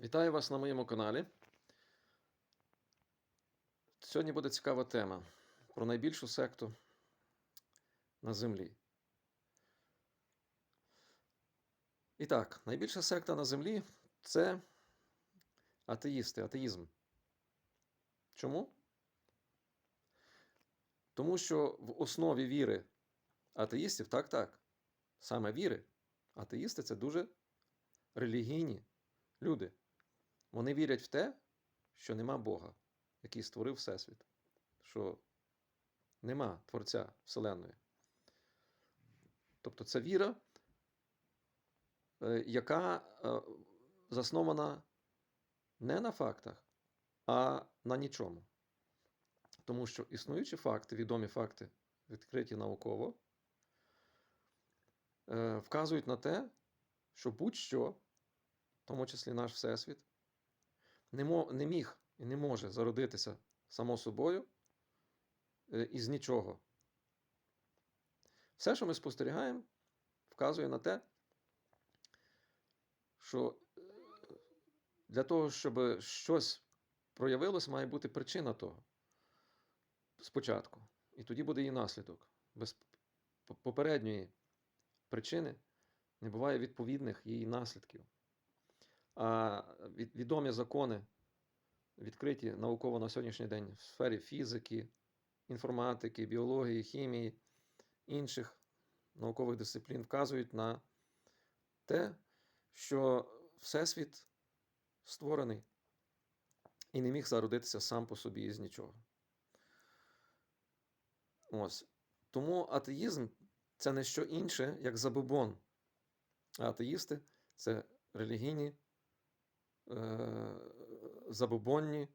Вітаю вас на моєму каналі. Сьогодні буде цікава тема про найбільшу секту на землі. І так, найбільша секта на землі це атеїсти, атеїзм. Чому? Тому що в основі віри атеїстів, так, так, саме віри, атеїсти це дуже релігійні люди. Вони вірять в те, що нема Бога, який створив Всесвіт, що нема Творця Вселенної. Тобто це віра, е, яка е, заснована не на фактах, а на нічому. Тому що існуючі факти, відомі факти, відкриті науково, е, вказують на те, що будь-що, в тому числі наш Всесвіт, не, міг і не може зародитися само собою е, із нічого. Все, що ми спостерігаємо, вказує на те, що е, для того, щоб щось проявилось, має бути причина того спочатку. І тоді буде і наслідок. Без попередньої причини не буває відповідних її наслідків. Відомі закони, відкриті науково на сьогоднішній день в сфері фізики, інформатики, біології, хімії, інших наукових дисциплін, вказують на те, що Всесвіт створений і не міг зародитися сам по собі із нічого. Ось. Тому атеїзм це не що інше, як забобон. А атеїсти це релігійні забобонні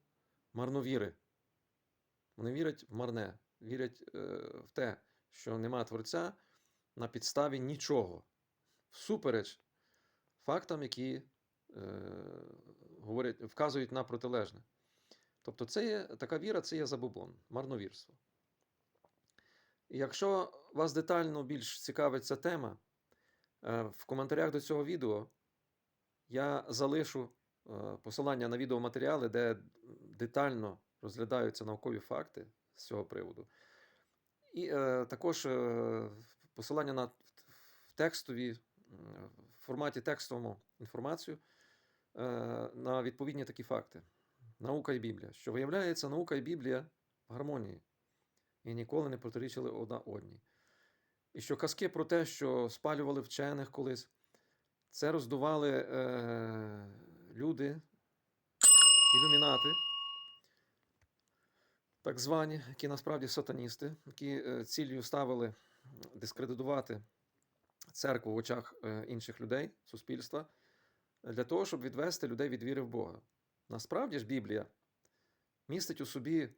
марновіри. Вони вірять в марне, вірять е, в те, що нема Творця на підставі нічого, всупереч фактам, які е, говорять, вказують на протилежне. Тобто, це є, така віра це є забобон, марновірство. І якщо вас детально більш цікавить ця тема, е, в коментарях до цього відео я залишу е, посилання на відеоматеріали, де детально розглядаються наукові факти з цього приводу. І е, також е, посилання на текстові, м, в форматі текстовому інформацію е, на відповідні такі факти. Наука і Біблія. Що виявляється, наука і Біблія в гармонії і ніколи не протирічили одна одній. І що казки про те, що спалювали вчених колись, це роздували е, люди, ілюмінати, так звані, які насправді сатаністи, які е, цілею ставили дискредитувати церкву в очах е, інших людей, суспільства, для того, щоб відвести людей від віри в Бога. Насправді ж Біблія містить у собі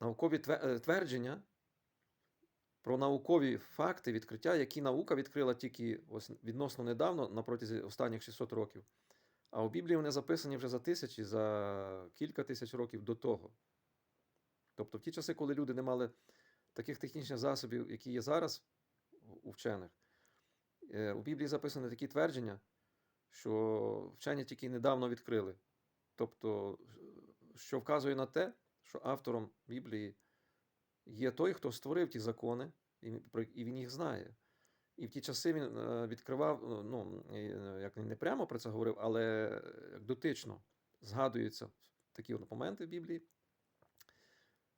наукові е, твердження про наукові факти, відкриття, які наука відкрила тільки ось відносно недавно, на протязі останніх 600 років. А у Біблії вони записані вже за тисячі, за кілька тисяч років до того. Тобто, в ті часи, коли люди не мали таких технічних засобів, які є зараз у вчених, е, у Біблії записані такі твердження, що вчені тільки недавно відкрили. Тобто, що вказує на те, що автором Біблії є той, хто створив ті закони, і він їх знає. І в ті часи він е, відкривав, е, ну, е, як не прямо про це говорив, але як дотично згадуються такі моменти в Біблії,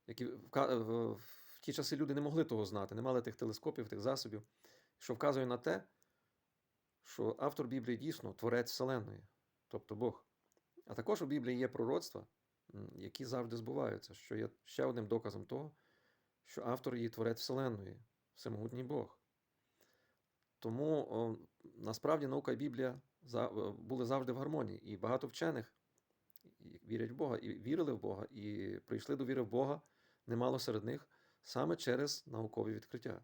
які в ті часи люди не могли того знати, не мали тих телескопів, тих засобів, що вказує на те, що автор Біблії дійсно творець Вселенної, тобто Бог. А також у Біблії є пророцтва, які завжди збуваються, що є ще одним доказом того, що автор її творець Вселенної, всемогутній Бог. Тому насправді наука і Біблія за- е, були завжди в гармонії, і багато вчених вірять в Бога, і вірили в Бога, і прийшли до віри в Бога немало серед них саме через наукові відкриття.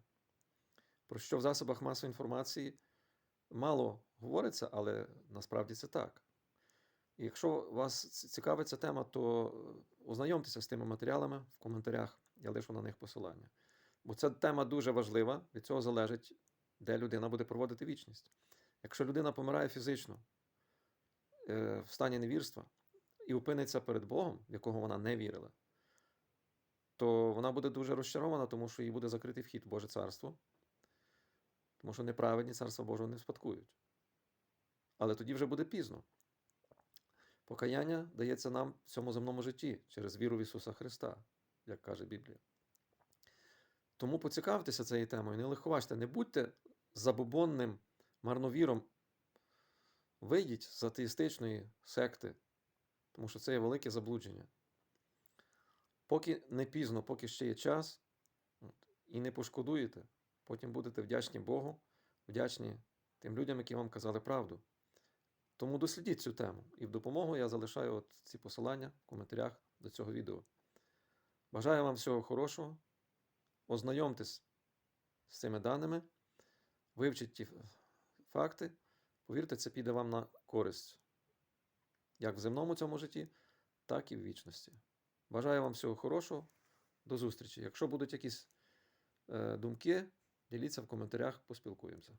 Про що в засобах масової інформації мало говориться, але насправді це так. І якщо вас цікавить ця тема, то е, ознайомтеся з тими матеріалами в коментарях, я лишу на них посилання. Бо ця тема дуже важлива, від цього залежить, де людина буде проводити вічність. Якщо людина помирає фізично, е, в стані невірства і опиниться перед Богом, в якого вона не вірила, то вона буде дуже розчарована, тому що їй буде закритий вхід в Боже царство, тому що неправедні царства Божого не спадкують. Але тоді вже буде пізно. Покаяння дається нам в цьому земному житті через віру в Ісуса Христа, як каже Біблія. Тому поцікавтеся цією темою, не лиховажте, не будьте забобонним марновіром. Вийдіть з атеїстичної секти, тому що це є велике заблудження. Поки не пізно, поки ще є час, і не пошкодуєте, потім будете вдячні Богу, вдячні тим людям, які вам казали правду. Тому дослідіть цю тему. І в допомогу я залишаю от ці посилання в коментарях до цього відео. Бажаю вам всього хорошого. Ознайомтесь з цими даними, вивчіть ті факти. Повірте, це піде вам на користь як в земному цьому житті, так і в вічності. Бажаю вам всього хорошого. До зустрічі. Якщо будуть якісь е, думки, діліться в коментарях, поспілкуємося.